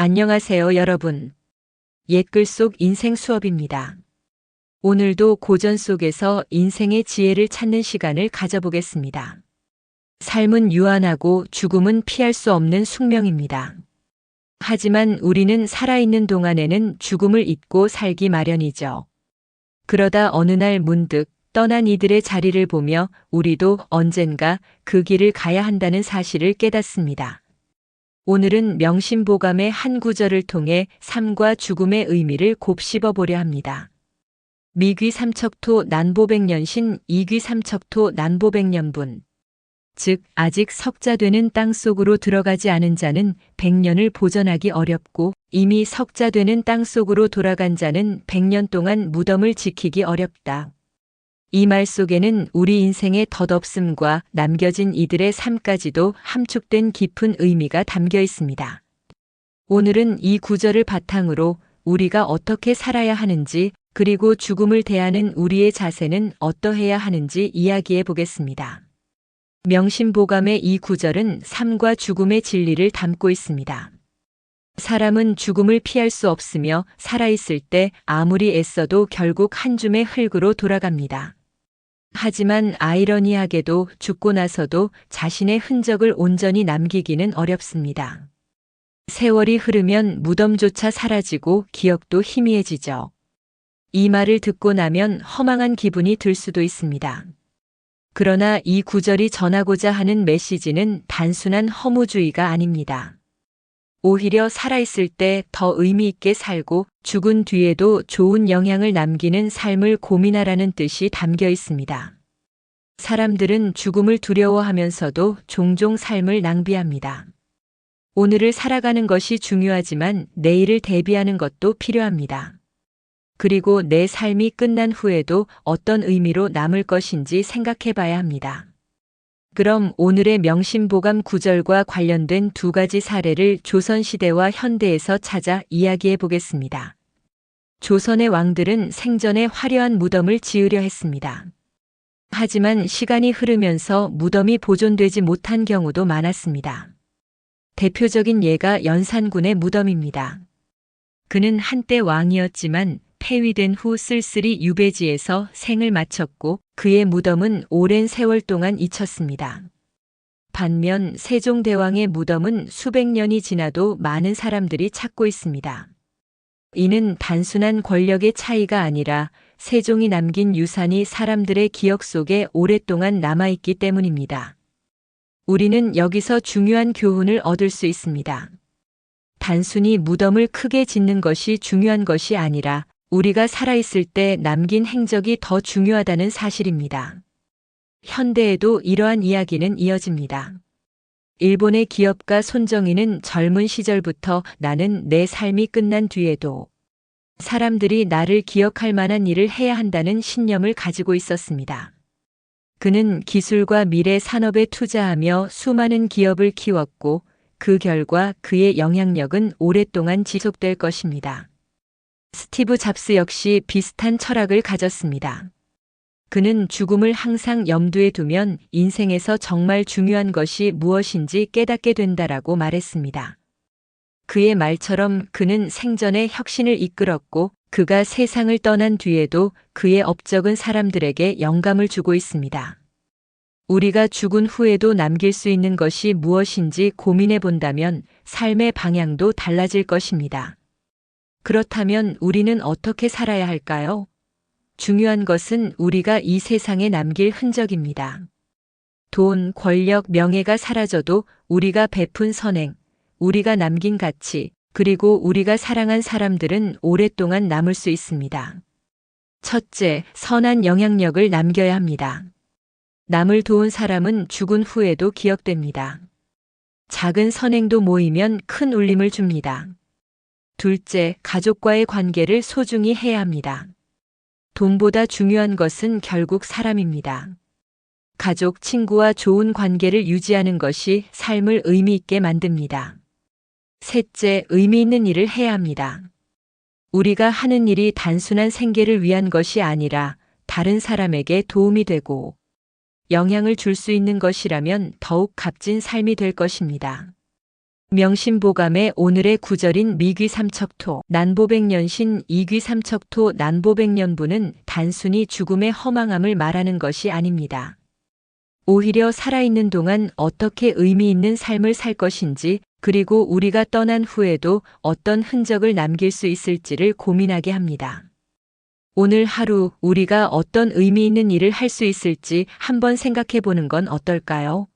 안녕하세요, 여러분. 옛글 속 인생 수업입니다. 오늘도 고전 속에서 인생의 지혜를 찾는 시간을 가져보겠습니다. 삶은 유한하고 죽음은 피할 수 없는 숙명입니다. 하지만 우리는 살아있는 동안에는 죽음을 잊고 살기 마련이죠. 그러다 어느 날 문득 떠난 이들의 자리를 보며 우리도 언젠가 그 길을 가야 한다는 사실을 깨닫습니다. 오늘은 명심보감의 한 구절을 통해 삶과 죽음의 의미를 곱씹어 보려 합니다. 미귀 삼척토 난보백년신 이귀 삼척토 난보백년분. 즉, 아직 석자 되는 땅 속으로 들어가지 않은 자는 백년을 보전하기 어렵고 이미 석자 되는 땅 속으로 돌아간 자는 백년 동안 무덤을 지키기 어렵다. 이 말 속에는 우리 인생의 덧없음과 남겨진 이들의 삶까지도 함축된 깊은 의미가 담겨 있습니다. 오늘은 이 구절을 바탕으로 우리가 어떻게 살아야 하는지 그리고 죽음을 대하는 우리의 자세는 어떠해야 하는지 이야기해 보겠습니다. 명심보감의 이 구절은 삶과 죽음의 진리를 담고 있습니다. 사람은 죽음을 피할 수 없으며 살아있을 때 아무리 애써도 결국 한 줌의 흙으로 돌아갑니다. 하지만 아이러니하게도 죽고 나서도 자신의 흔적을 온전히 남기기는 어렵습니다. 세월이 흐르면 무덤조차 사라지고 기억도 희미해지죠. 이 말을 듣고 나면 허망한 기분이 들 수도 있습니다. 그러나 이 구절이 전하고자 하는 메시지는 단순한 허무주의가 아닙니다. 오히려 살아있을 때 더 의미있게 살고 죽은 뒤에도 좋은 영향을 남기는 삶을 고민하라는 뜻이 담겨 있습니다. 사람들은 죽음을 두려워하면서도 종종 삶을 낭비합니다. 오늘을 살아가는 것이 중요하지만 내일을 대비하는 것도 필요합니다. 그리고 내 삶이 끝난 후에도 어떤 의미로 남을 것인지 생각해 봐야 합니다. 그럼 오늘의 명심보감 구절과 관련된 두 가지 사례를 조선시대와 현대에서 찾아 이야기해 보겠습니다. 조선의 왕들은 생전에 화려한 무덤을 지으려 했습니다. 하지만 시간이 흐르면서 무덤이 보존되지 못한 경우도 많았습니다. 대표적인 예가 연산군의 무덤입니다. 그는 한때 왕이었지만 폐위된 후 쓸쓸히 유배지에서 생을 마쳤고 그의 무덤은 오랜 세월 동안 잊혔습니다. 반면 세종대왕의 무덤은 수백 년이 지나도 많은 사람들이 찾고 있습니다. 이는 단순한 권력의 차이가 아니라 세종이 남긴 유산이 사람들의 기억 속에 오랫동안 남아있기 때문입니다. 우리는 여기서 중요한 교훈을 얻을 수 있습니다. 단순히 무덤을 크게 짓는 것이 중요한 것이 아니라 우리가 살아있을 때 남긴 행적이 더 중요하다는 사실입니다. 현대에도 이러한 이야기는 이어집니다. 일본의 기업가 손정희는 젊은 시절부터 나는 내 삶이 끝난 뒤에도 사람들이 나를 기억할 만한 일을 해야 한다는 신념을 가지고 있었습니다. 그는 기술과 미래 산업에 투자하며 수많은 기업을 키웠고 그 결과 그의 영향력은 오랫동안 지속될 것입니다. 스티브 잡스 역시 비슷한 철학을 가졌습니다. 그는 죽음을 항상 염두에 두면 인생에서 정말 중요한 것이 무엇인지 깨닫게 된다라고 말했습니다. 그의 말처럼 그는 생전에 혁신을 이끌었고 그가 세상을 떠난 뒤에도 그의 업적은 사람들에게 영감을 주고 있습니다. 우리가 죽은 후에도 남길 수 있는 것이 무엇인지 고민해 본다면 삶의 방향도 달라질 것입니다. 그렇다면 우리는 어떻게 살아야 할까요? 중요한 것은 우리가 이 세상에 남길 흔적입니다. 돈, 권력, 명예가 사라져도 우리가 베푼 선행, 우리가 남긴 가치, 그리고 우리가 사랑한 사람들은 오랫동안 남을 수 있습니다. 첫째, 선한 영향력을 남겨야 합니다. 남을 도운 사람은 죽은 후에도 기억됩니다. 작은 선행도 모이면 큰 울림을 줍니다. 둘째, 가족과의 관계를 소중히 해야 합니다. 돈보다 중요한 것은 결국 사람입니다. 가족, 친구와 좋은 관계를 유지하는 것이 삶을 의미 있게 만듭니다. 셋째, 의미 있는 일을 해야 합니다. 우리가 하는 일이 단순한 생계를 위한 것이 아니라 다른 사람에게 도움이 되고 영향을 줄 수 있는 것이라면 더욱 값진 삶이 될 것입니다. 명심보감의 오늘의 구절인 미귀삼척토 난보백년신 이귀삼척토 난보백년부는 단순히 죽음의 허망함을 말하는 것이 아닙니다. 오히려 살아있는 동안 어떻게 의미 있는 삶을 살 것인지 그리고 우리가 떠난 후에도 어떤 흔적을 남길 수 있을지를 고민하게 합니다. 오늘 하루 우리가 어떤 의미 있는 일을 할 수 있을지 한번 생각해 보는 건 어떨까요?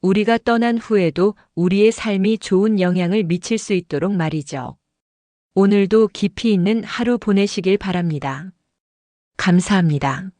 우리가 떠난 후에도 우리의 삶이 좋은 영향을 미칠 수 있도록 말이죠. 오늘도 깊이 있는 하루 보내시길 바랍니다. 감사합니다.